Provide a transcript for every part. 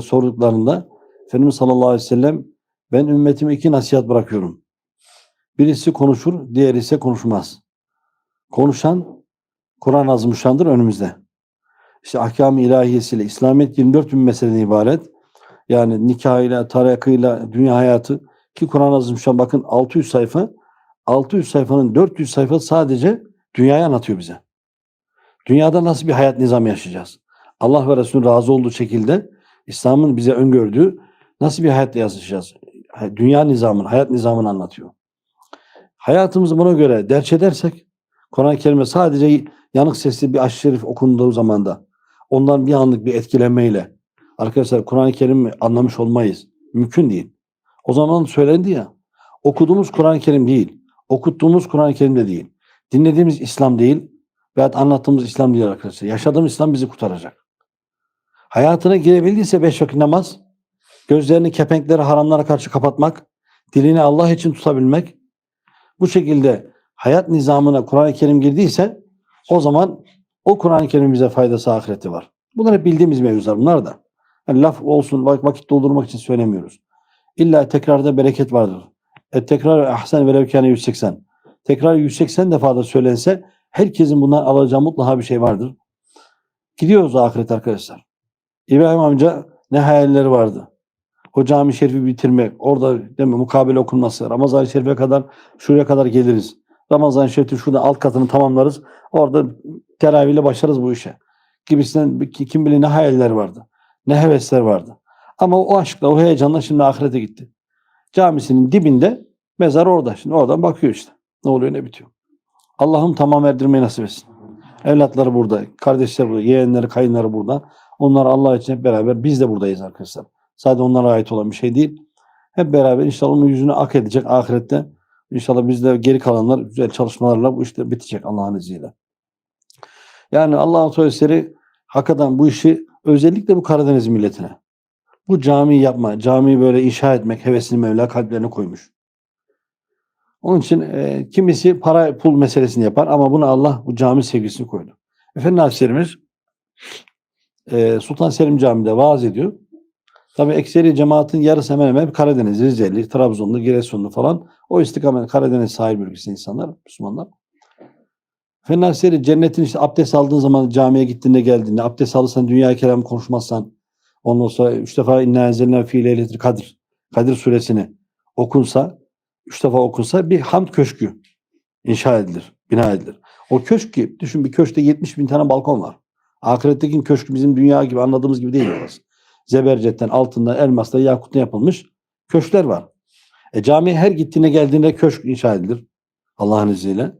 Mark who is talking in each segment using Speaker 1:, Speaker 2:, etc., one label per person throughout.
Speaker 1: sorduklarında Efendimiz sallallahu aleyhi ve sellem ben ümmetime iki nasihat bırakıyorum. Birisi konuşur, diğeri ise konuşmaz. Konuşan Kur'an-ı Azimüşşan'dır önümüzde. İşte ahkam-ı ilahiyesiyle İslamiyet 24 bin meseleden ibaret. Yani nikahıyla, tarakıyla, dünya hayatı ki Kur'an-ı Azimüşşan bakın 600 sayfa 600 sayfanın 400 sayfa sadece dünyayı anlatıyor bize. Dünyada nasıl bir hayat nizamı yaşayacağız? Allah ve Resulü razı olduğu şekilde İslam'ın bize öngördüğü nasıl bir hayatla yaşayacağız? Dünya nizamını, hayat nizamını anlatıyor. Hayatımızı buna göre derç edersek Kur'an-ı Kerim'e sadece yanık sesli bir aşk şerif okunduğu zaman da ondan bir anlık bir etkilenmeyle arkadaşlar Kur'an-ı Kerim'i anlamış olmayız. Mümkün değil. O zaman söylendi ya okuduğumuz Kur'an-ı Kerim değil. Okuttuğumuz Kur'an-ı Kerim de değil. Dinlediğimiz İslam değil veyahut anlattığımız İslam değil arkadaşlar. Yaşadığımız İslam bizi kurtaracak. Hayatına girebildiyse beş vakit namaz, gözlerini kepenkleri haramlara karşı kapatmak, dilini Allah için tutabilmek, bu şekilde hayat nizamına Kur'an-ı Kerim girdiyse o zaman o Kur'an-ı Kerim'in bize faydası ahireti var. Bunlar hep bildiğimiz mevzular bunlar da. Yani laf olsun vak- vakit doldurmak için söylemiyoruz. İlla tekrarda bereket vardır. E tekrar ahsen velev kâne 180. Tekrar 180 defa da söylense herkesin bundan alacağı mutlaka bir şey vardır. Gidiyoruz ahiret arkadaşlar. İbrahim amca ne hayalleri vardı. O cami şerifi bitirmek, orada değil mi, mukabele okunması, Ramazan-ı Şerif'e kadar şuraya kadar geliriz. Ramazan-ı Şerif'in şurada alt katını tamamlarız. Orada teravihle başlarız bu işe. Gibisinden kim bilir ne hayaller vardı. Ne hevesler vardı. Ama o aşkla, o heyecanla şimdi ahirete gitti. Camisinin dibinde mezar orada. Şimdi oradan bakıyor işte. Ne oluyor ne bitiyor. Allah'ım tamam erdirmeyi nasip etsin. Evlatları burada, kardeşler burada, yeğenleri, kayınları burada. Onlar Allah için hep beraber biz de buradayız arkadaşlar. Sadece onlara ait olan bir şey değil. Hep beraber inşallah onun yüzünü ak edecek ahirette. İnşallah biz de geri kalanlar güzel çalışmalarla bu işte bitecek Allah'ın izniyle. Yani Allah'ın sözleri hakikaten bu işi özellikle bu Karadeniz milletine. Bu camiyi yapma, camiyi böyle inşa etmek hevesini Mevla kalplerine koymuş. Onun için e, kimisi para pul meselesini yapar ama buna Allah bu cami sevgisini koydu. Efendi Hazretlerimiz e, Sultan Selim Camii'de vaaz ediyor. Tabii ekseri cemaatin yarısı hemen hemen Karadeniz, Rizeli, Trabzonlu, Giresunlu falan. O istikamet Karadeniz sahil bölgesi insanlar, Müslümanlar. Hazretleri cennetin işte abdest aldığın zaman camiye gittiğinde geldiğinde abdest alırsan dünya kelam konuşmazsan ondan sonra üç defa inna enzelna fi leyletil kadir Kadir suresini okunsa üç defa okunsa bir hamd köşkü inşa edilir, bina edilir. O köşk ki düşün bir köşkte 70 bin tane balkon var. Ahiretteki köşk bizim dünya gibi anladığımız gibi değil orası. Zebercetten, altından, elmasla, yakutla yapılmış köşkler var. E camiye her gittiğine geldiğinde köşk inşa edilir. Allah'ın izniyle.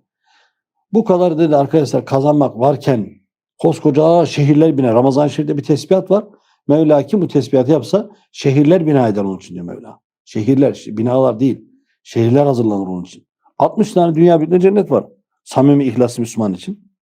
Speaker 1: Bu kadar dedi arkadaşlar kazanmak varken koskoca şehirler bina. Ramazan şehirde bir tesbihat var. Mevla kim bu tesbihatı yapsa şehirler bina eder onun için diyor Mevla. Şehirler, binalar değil. Şehirler hazırlanır onun için. 60 tane dünya bütünü cennet var. Samimi ihlaslı Müslüman için.